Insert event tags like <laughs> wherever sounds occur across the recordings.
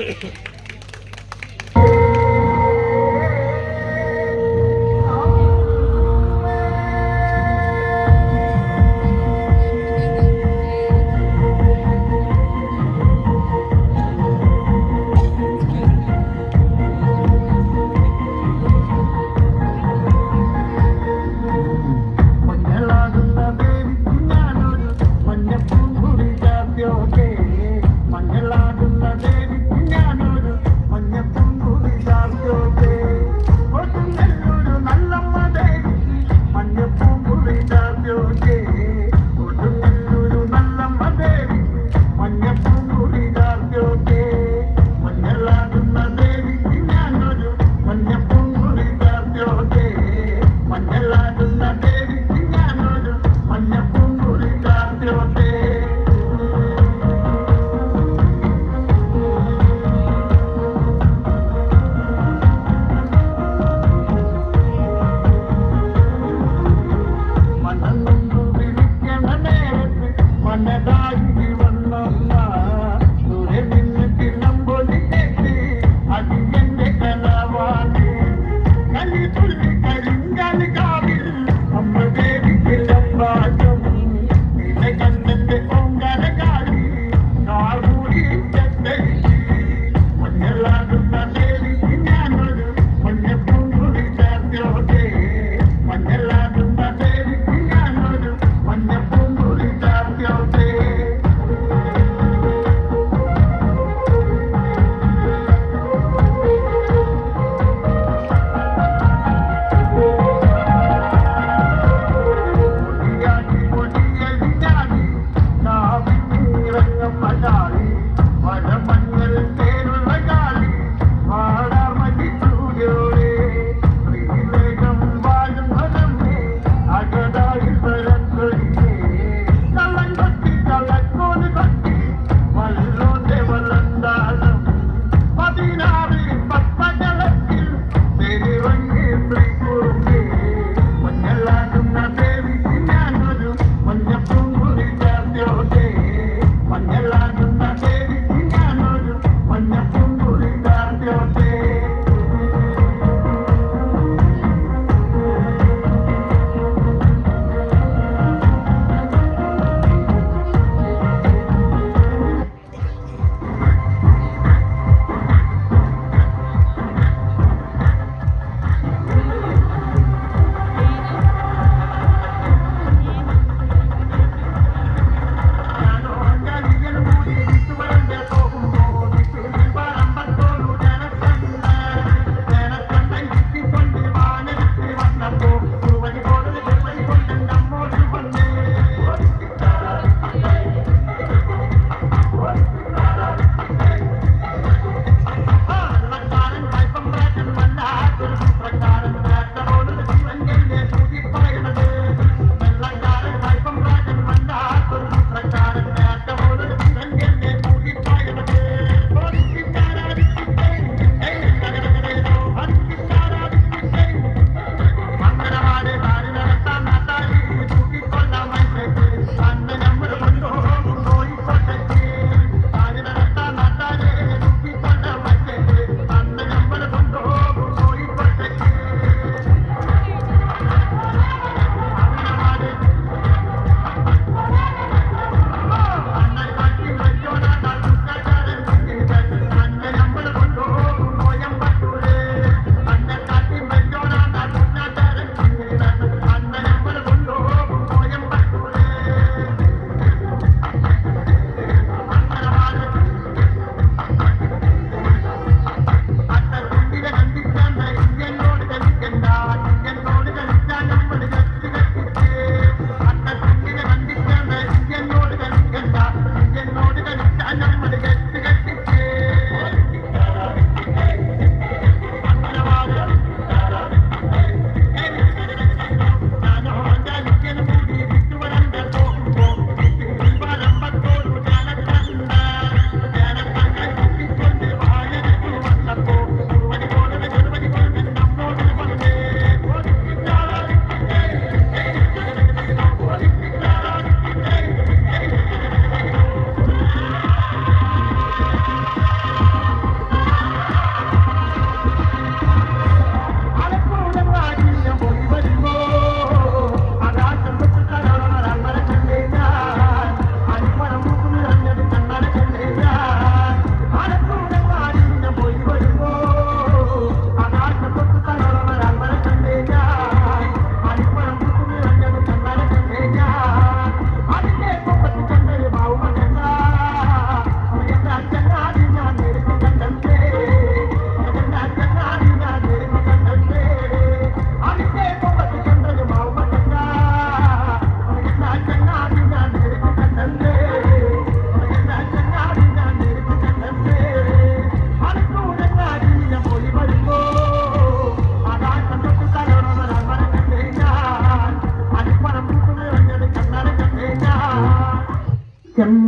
Ha. <laughs>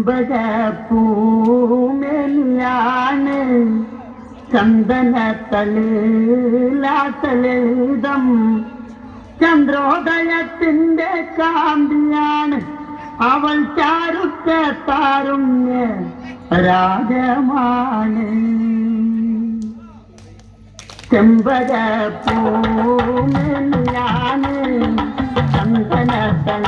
ചെമ്പക പൂമെല്ലാണ് ചന്ദനത്തലേലാത്തലേതം ചന്ദ്രോദയത്തിന്റെ കാന്തിയാണ് അവൾ ചാരുത്ത താരുണ്യ രാജമാണ്. ചെമ്പക ചന്ദനത്തലാത്തലേതം